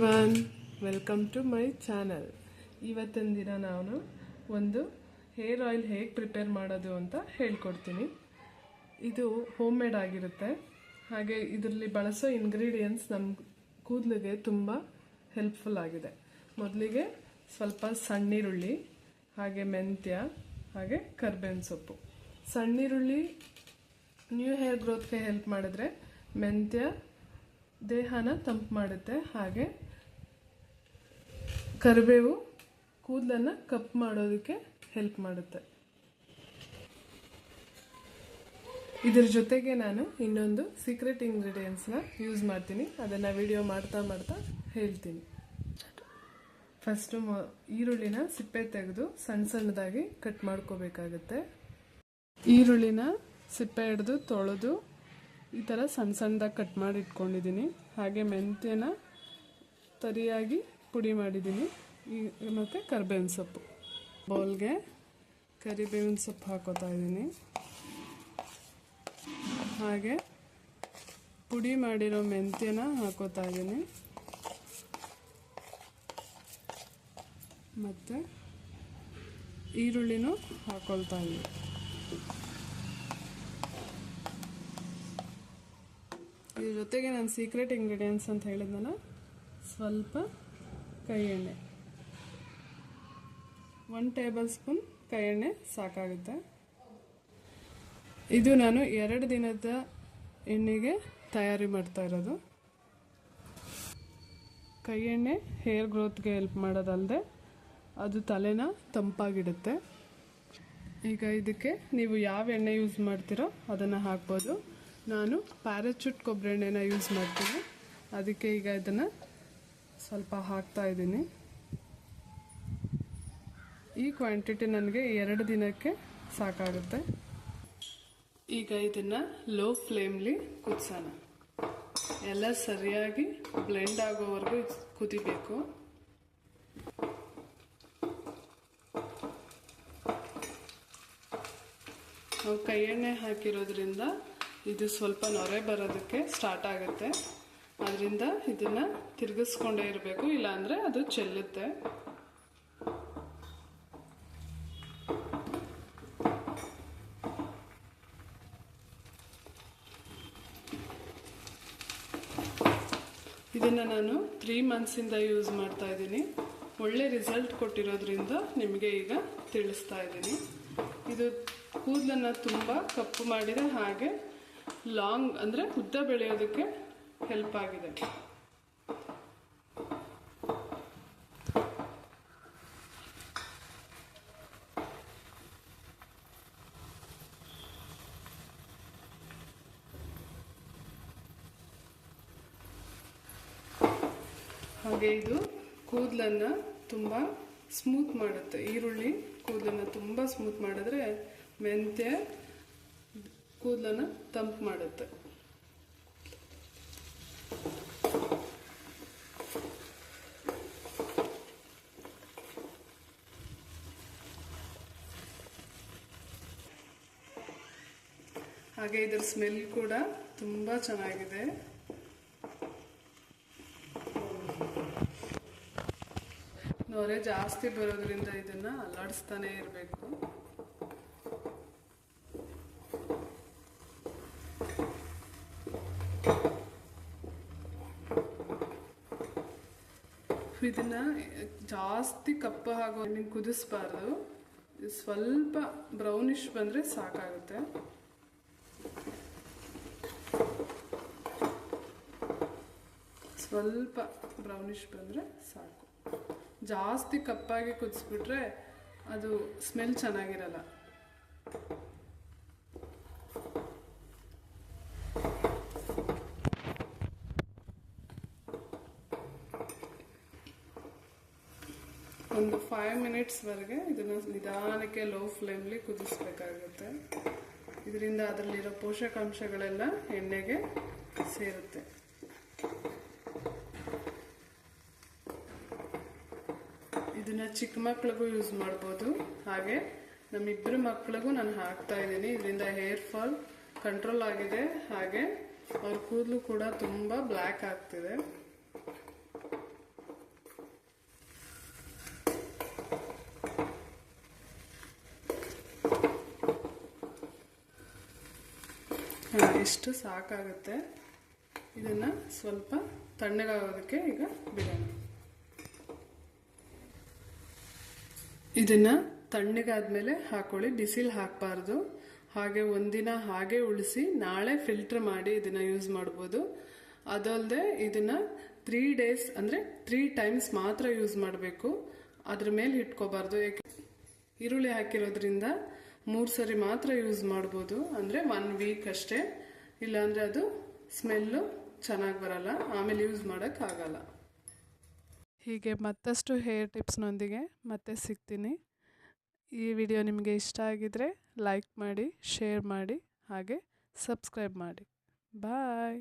One welcome to my channel. ಇವತ್ತಿನ ದಿನ ನಾನು ಒಂದು ಹೇರ್ ಆಯಿಲ್ ಹೇಗೆ ಪ್ರಿಪೇರ್ ಮಾಡೋದು ಅಂತ ಹೇಳ್ಕೊಡ್ತೀನಿ. ಇದು ಹೋಮ್ ಮೇಡ್ ಆಗಿರುತ್ತೆ. ಹಾಗೆ ಇದರಲ್ಲಿ ಬಳಸೋ ಇನ್ಗ್ರೀಡಿಯೆಂಟ್ಸ್ ನಮ್ಮ ಕೂದಲಿಗೆ ತುಂಬ ಹೆಲ್ಪ್ಫುಲ್ ಆಗಿದೆ. ಮೊದಲಿಗೆ ಸ್ವಲ್ಪ ಸಣ್ಣೀರುಳ್ಳಿ, ಹಾಗೆ ಮೆಂತ್ಯ, ಹಾಗೆ ಕರ್ಬೇವಿನ ಸೊಪ್ಪು. ಸಣ್ಣೀರುಳ್ಳಿ ನ್ಯೂ ಹೇರ್ ಗ್ರೋತ್ಗೆ ಹೆಲ್ಪ್ ಮಾಡಿದ್ರೆ ಮೆಂತ್ಯ ದೇಹನ ತಂಪು ಮಾಡುತ್ತೆ, ಹಾಗೆ ಕರಿಬೇವು ಕೂದಲನ್ನು ಕಪ್ ಮಾಡೋದಕ್ಕೆ ಹೆಲ್ಪ್ ಮಾಡುತ್ತೆ. ಇದ್ರ ಜೊತೆಗೆ ನಾನು ಇನ್ನೊಂದು ಸೀಕ್ರೆಟ್ ಇಂಗ್ರೀಡಿಯೆಂಟ್ಸ್ನ ಯೂಸ್ ಮಾಡ್ತೀನಿ. ಅದನ್ನು ವಿಡಿಯೋ ಮಾಡ್ತಾ ಮಾಡ್ತಾ ಹೇಳ್ತೀನಿ. ಫಸ್ಟು ಈರುಳ್ಳಿನ ಸಿಪ್ಪೆ ತೆಗೆದು ಸಣ್ಣ ಸಣ್ಣದಾಗಿ ಕಟ್ ಮಾಡ್ಕೋಬೇಕಾಗತ್ತೆ. ಈರುಳ್ಳಿನ ಸಿಪ್ಪೆ ಹಿಡಿದು ತೊಳೆದು ಈ ಥರ ಸಣ್ಣ ಸಣ್ಣದಾಗಿ ಕಟ್ ಮಾಡಿ ಇಟ್ಕೊಂಡಿದ್ದೀನಿ. ಹಾಗೆ ಮೆಂತ್ಯನ ತರಿಯಾಗಿ ಪುಡಿ ಮಾಡಿದ್ದೀನಿ. ಈ, ಮತ್ತು ಕರಿಬೇವಿನ ಸೊಪ್ಪು. ಬೌಲ್ಗೆ ಕರಿಬೇವಿನ ಸೊಪ್ಪು ಹಾಕೋತಾ ಇದ್ದೀನಿ. ಹಾಗೆ ಪುಡಿ ಮಾಡಿರೋ ಮೆಂತ್ಯನ ಹಾಕೋತಾ ಇದ್ದೀನಿ. ಮತ್ತು ಈರುಳ್ಳಿನೂ ಹಾಕೊಳ್ತಾ ಇದ್ದೀನಿ. ಇದ್ರ ಜೊತೆಗೆ ನಾನು ಸೀಕ್ರೆಟ್ ಇಂಗ್ರೀಡಿಯೆಂಟ್ಸ್ ಅಂತ ಹೇಳಿದ್ನಲ್ಲ, ಸ್ವಲ್ಪ ಕೈ ಎಣ್ಣೆ ಒನ್ ಟೇಬಲ್ ಸ್ಪೂನ್ ಕೈ ಎಣ್ಣೆ ಸಾಕಾಗುತ್ತೆ. ಇದು ನಾನು ಎರಡು ದಿನದ ಎಣ್ಣೆಗೆ ತಯಾರಿ ಮಾಡ್ತಾ ಇರೋದು. ಕೈ ಎಣ್ಣೆ ಹೇರ್ ಗ್ರೋತ್ಗೆ ಹೆಲ್ಪ್ ಮಾಡೋದಲ್ಲದೆ ಅದು ತಲೆನ ತಂಪಾಗಿಡುತ್ತೆ. ಈಗ ಇದಕ್ಕೆ ನೀವು ಯಾವ ಎಣ್ಣೆ ಯೂಸ್ ಮಾಡ್ತೀರೋ ಅದನ್ನು ಹಾಕ್ಬೋದು. ನಾನು ಪ್ಯಾರಾಚೂಟ್ ಕೊಬ್ಬರಿ ಎಣ್ಣೆನ ಯೂಸ್ ಮಾಡ್ತೀನಿ. ಅದಕ್ಕೆ ಈಗ ಇದನ್ನು ಸ್ವಲ್ಪ ಹಾಕ್ತಾ ಇದ್ದೀನಿ. ಈ ಕ್ವಾಂಟಿಟಿ ನನಗೆ ಎರಡು ದಿನಕ್ಕೆ ಸಾಕಾಗುತ್ತೆ. ಈಗ ಇದನ್ನು ಲೋ ಫ್ಲೇಮ್ಲಿ ಕುದಿಸೋಣ. ಎಲ್ಲ ಸರಿಯಾಗಿ ಬ್ಲೆಂಡ್ ಆಗೋವರೆಗೂ ಕುದಿಬೇಕು. ನಾವು ಕೈ ಎಣ್ಣೆ ಹಾಕಿರೋದ್ರಿಂದ ಇದು ಸ್ವಲ್ಪ ನೊರೆ ಬರೋದಕ್ಕೆ ಸ್ಟಾರ್ಟ್ ಆಗುತ್ತೆ. ಅದರಿಂದ ಇದನ್ನು ತಿರುಗಿಸ್ಕೊಂಡೇ ಇರಬೇಕು, ಇಲ್ಲಾಂದರೆ ಅದು ಚೆಲ್ಲುತ್ತೆ. ಇದನ್ನು ನಾನು ತ್ರೀ ಮಂತ್ಸಿಂದ ಯೂಸ್ ಮಾಡ್ತಾ ಇದ್ದೀನಿ. ಒಳ್ಳೆ ರಿಸಲ್ಟ್ ಕೊಟ್ಟಿರೋದ್ರಿಂದ ನಿಮಗೆ ಈಗ ತಿಳಿಸ್ತಾ ಇದ್ದೀನಿ. ಇದು ಕೂದಲನ್ನು ತುಂಬ ಕಪ್ಪು ಮಾಡಿದೆ ಹಾಗೆ ಲಾಂಗ್ ಅಂದರೆ ಉದ್ದ ಬೆಳೆಯೋದಕ್ಕೆ ಹೆಲ್ಪ್ ಆಗಿದೆ. ಹಾಗೆ ಇದು ಕೂದಲನ್ನು ತುಂಬ ಸ್ಮೂತ್ ಮಾಡುತ್ತೆ. ಈರುಳ್ಳಿ ಕೂದಲನ್ನು ತುಂಬ ಸ್ಮೂತ್ ಮಾಡಿದ್ರೆ ಮೆಂತ್ಯ ಕೂದಲನ್ನು ತಂಪು ಮಾಡುತ್ತೆ. ಹಾಗೆ ಇದರ ಸ್ಮೆಲ್ ಕೂಡ ತುಂಬ ಚೆನ್ನಾಗಿದೆ. ನೊರೆ ಜಾಸ್ತಿ ಬರೋದ್ರಿಂದ ಇದನ್ನ ಅಲ್ಲಾಡಿಸ್ತಾನೆ ಇರಬೇಕು. ಇದನ್ನ ಜಾಸ್ತಿ ಕಪ್ಪ ಆಗೋ ನೀವು ಕುದಿಸ್ಬಾರ್ದು. ಸ್ವಲ್ಪ ಬ್ರೌನಿಶ್ ಬಂದರೆ ಸಾಕಾಗುತ್ತೆ. ಸ್ವಲ್ಪ ಬ್ರೌನಿಶ್ ಬಂದರೆ ಸಾಕು. ಜಾಸ್ತಿ ಕಪ್ಪಾಗಿ ಕುದಿಸ್ಬಿಟ್ರೆ ಅದು ಸ್ಮೆಲ್ ಚೆನ್ನಾಗಿರಲ್ಲ. ಒಂದು ಫೈವ್ ಮಿನಿಟ್ಸ್ವರೆಗೆ ಇದನ್ನು ನಿಧಾನಕ್ಕೆ ಲೋ ಫ್ಲೇಮ್ಲಿ ಕುದಿಸ್ಬೇಕಾಗುತ್ತೆ. ಇದರಿಂದ ಅದರಲ್ಲಿರೋ ಪೋಷಕಾಂಶಗಳೆಲ್ಲ ಎಣ್ಣೆಗೆ ಸೇರುತ್ತೆ. ಇದನ್ನ ಚಿಕ್ಕ ಮಕ್ಕಳಿಗೂ ಯೂಸ್ ಮಾಡ್ಬೋದು. ಹಾಗೆ ನಮ್ಮಿಬ್ಬರು ಮಕ್ಕಳಿಗೂ ನಾನು ಹಾಕ್ತಾ ಇದ್ದೀನಿ. ಇದರಿಂದ ಹೇರ್ ಫಾಲ್ ಕಂಟ್ರೋಲ್ ಆಗಿದೆ. ಹಾಗೆ ಅವ್ರ ಕೂದಲು ಕೂಡ ತುಂಬ ಬ್ಲ್ಯಾಕ್ ಆಗ್ತಿದೆ. ಇಷ್ಟು ಸಾಕಾಗುತ್ತೆ. ಇದನ್ನು ಸ್ವಲ್ಪ ತಣ್ಣಗಾಗೋದಕ್ಕೆ ಈಗ ಬಿಡೋಣ. ಇದನ್ನು ತಣ್ಣಗಾದ್ಮೇಲೆ ಹಾಕೊಳ್ಳಿ, ಬಿಸಿಲು ಹಾಕಬಾರ್ದು. ಹಾಗೆ ಒಂದಿನ ಹಾಗೆ ಉಳಿಸಿ ನಾಳೆ ಫಿಲ್ಟರ್ ಮಾಡಿ ಇದನ್ನು ಯೂಸ್ ಮಾಡ್ಬೋದು. ಅದಲ್ಲದೆ ಇದನ್ನು ತ್ರೀ ಡೇಸ್ ಅಂದರೆ ತ್ರೀ ಟೈಮ್ಸ್ ಮಾತ್ರ ಯೂಸ್ ಮಾಡಬೇಕು. ಅದ್ರ ಮೇಲೆ ಇಟ್ಕೋಬಾರ್ದು. ಏಕೆ ಈರುಳ್ಳಿ ಹಾಕಿರೋದ್ರಿಂದ ಮೂರು ಸರಿ ಮಾತ್ರ ಯೂಸ್ ಮಾಡ್ಬೋದು. ಅಂದರೆ ಒನ್ ವೀಕ್ ಅಷ್ಟೇ. ಇಲ್ಲಾಂದರೆ ಅದು ಸ್ಮೆಲ್ಲು ಚೆನ್ನಾಗಿ ಬರಲ್ಲ. ಆಮೇಲೆ ಯೂಸ್ ಮಾಡೋಕ್ಕಾಗಲ್ಲ ಹೀಗೆ ಮತ್ತಷ್ಟು ಹೇರ್ ಟಿಪ್ಸ್ನೊಂದಿಗೆ ಮತ್ತೆ ಸಿಗ್ತೀನಿ. ಈ ವಿಡಿಯೋ ನಿಮಗೆ ಇಷ್ಟ ಆಗಿದರೆ ಲೈಕ್ ಮಾಡಿ ಶೇರ್ ಮಾಡಿ, ಹಾಗೆ ಸಬ್ಸ್ಕ್ರೈಬ್ ಮಾಡಿ. ಬಾಯ್